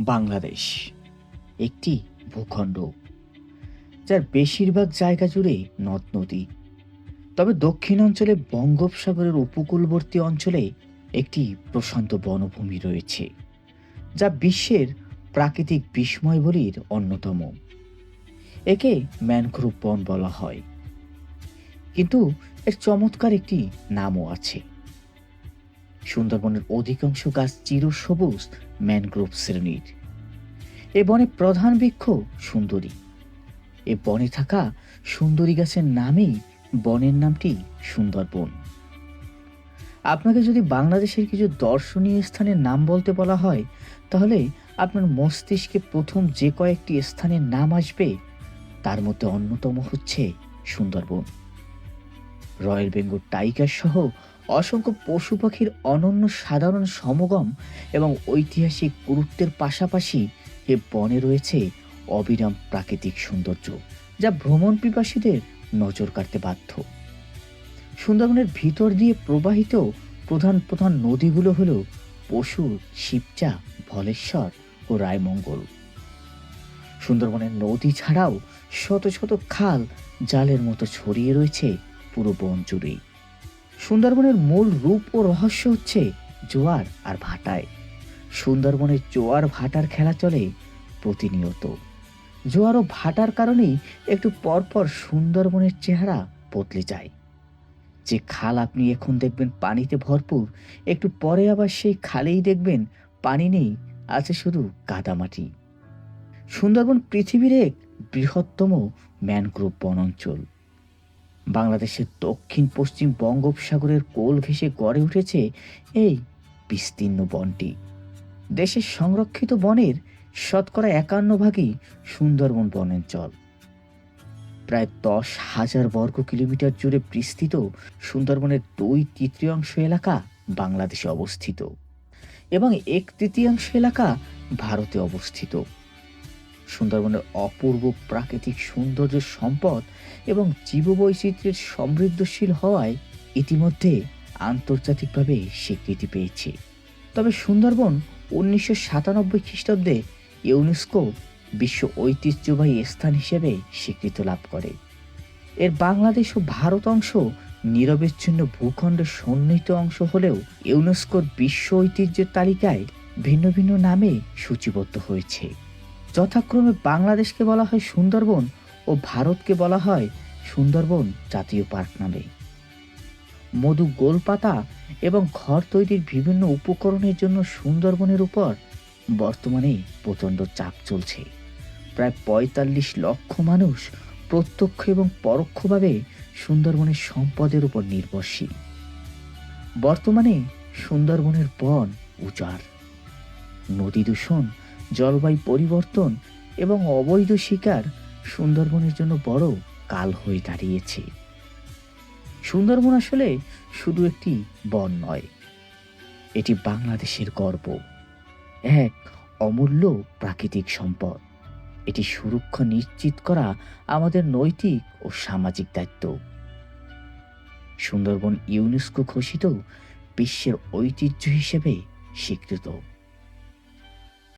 বাংলাদেশ। একটি ভূখণ্ড, যার বেশিরভাগ জায়গা জুড়ে নদ নদী। তবে দক্ষিণ অঞ্চলে বঙ্গোপসাগরের উপকূলবর্তী অঞ্চলে একটি প্রশান্ত বনভূমি রয়েছে, যা বিশ্বের প্রাকৃতিক বিস্ময়বলীর অন্যতম। একে ম্যানগ্রোভ বন বলা হয়। কিন্তু এর চমৎকার একটি নামও আছে। সুন্দরবনের অধিকাংশ গাছ চিরসবুজ ম্যানগ্রোভ শ্রেণির। এ বনে প্রধান বৃক্ষ সুন্দরী। এ বনে থাকা সুন্দরী গাছের নামেই বনের নামটি সুন্দরবন। আপনাকে যদি বাংলাদেশের কিছু দর্শনীয় স্থানের নাম বলতে বলা হয়, তাহলে আপনার মস্তিষ্কে প্রথম যে কয়েকটি স্থানের নাম আসবে, তার মধ্যে অন্যতম হচ্ছে সুন্দরবন। রয়্যাল বেঙ্গল টাইগার সহ অসংখ্য পশু পাখির অনন্য সাধারণ সমাগম এবং ঐতিহাসিক গুরুত্বের পাশাপাশি এ বনে রয়েছে অবিরাম প্রাকৃতিক সৌন্দর্য, যা ভ্রমণ পিপাসীদের নজর কাড়তে বাধ্য। সুন্দরবনের ভিতর দিয়ে প্রবাহিত প্রধান প্রধান নদীগুলো হলো পশু, শিবচা, ভলেশ্বর ও রায়মঙ্গল। সুন্দরবনের নদী ছাড়াও শত শত খাল জালের মতো ছড়িয়ে রয়েছে পুরো বন জুড়েই। সুন্দরবনের মূল রূপ ও রহস্য হচ্ছে জোয়ার আর ভাটায়। সুন্দরবনের জোয়ার ভাটার খেলা চলে প্রতিনিয়ত। জোয়ার ও ভাটার কারণেই একটু পরপর সুন্দরবনের চেহারা বদলে যায়। যে খাল আপনি এখন দেখবেন পানিতে ভরপুর, একটু পরে আবার সেই খালেই দেখবেন পানি নেই, আছে শুধু কাদামাটি। সুন্দরবন পৃথিবীর এক বৃহত্তম ম্যানগ্রোভ বনাঞ্চল। বাংলাদেশের দক্ষিণ পশ্চিম বঙ্গোপসাগরের কোল ঘেঁষে গড়ে উঠেছে এই বিস্তীর্ণ বনটি। দেশের সংরক্ষিত বনের শতকরা একান্ন ভাগই সুন্দরবন বনাঞ্চল প্রায় দশ হাজার বর্গ কিলোমিটার জুড়ে বিস্তৃত সুন্দরবনের দুই তৃতীয়াংশ এলাকা বাংলাদেশে অবস্থিত এবং এক তৃতীয়াংশ এলাকা ভারতে অবস্থিত। সুন্দরবনের অপূর্ব প্রাকৃতিক সৌন্দর্য সম্পদ এবং জীববৈচিত্র্যের সমৃদ্ধশীল হওয়ায় ইতিমধ্যে আন্তর্জাতিকভাবে স্বীকৃতি পেয়েছে। তবে সুন্দরবন উনিশশো সাতানব্বই খ্রিস্টাব্দে ইউনেস্কো বিশ্ব ঐতিহ্যবাহী স্থান হিসেবে স্বীকৃতি লাভ করে। এর বাংলাদেশ ও ভারত অংশ নিরবিচ্ছিন্ন ভূখণ্ডের সন্নিহিত অংশ হলেও ইউনেস্কোর বিশ্ব ঐতিহ্যের তালিকায় ভিন্ন ভিন্ন নামে সূচিবদ্ধ হয়েছে। যথাক্রমে বাংলাদেশকে বলা হয় সুন্দরবন ও ভারতকে বলা হয় সুন্দরবন জাতীয় পার্ক নামে। মধু গোলপাতা এবং ঘর তৈরির বিভিন্ন উপকরণের জন্য সুন্দরবনের উপর বর্তমানে প্রচণ্ড চাপ চলছে। প্রায় পঁয়তাল্লিশ লক্ষ মানুষ প্রত্যক্ষ এবং পরোক্ষভাবে সুন্দরবনের সম্পদের উপর নির্ভরশীল। বর্তমানে সুন্দরবনের বন উজাড়। নদী দূষণ জলবায়ু পরিবর্তন এবং অবৈধ শিকার সুন্দরবনের জন্য বড় কাল হয়ে দাঁড়িয়েছে। সুন্দরবন আসলে শুধু একটি বন নয়, এটি বাংলাদেশের গর্ব। এক অমূল্য প্রাকৃতিক সম্পদ। এটি সুরক্ষা নিশ্চিত করা আমাদের নৈতিক ও সামাজিক দায়িত্ব। সুন্দরবন ইউনেস্কো ঘোষিত বিশ্বের ঐতিহ্য হিসেবে স্বীকৃত।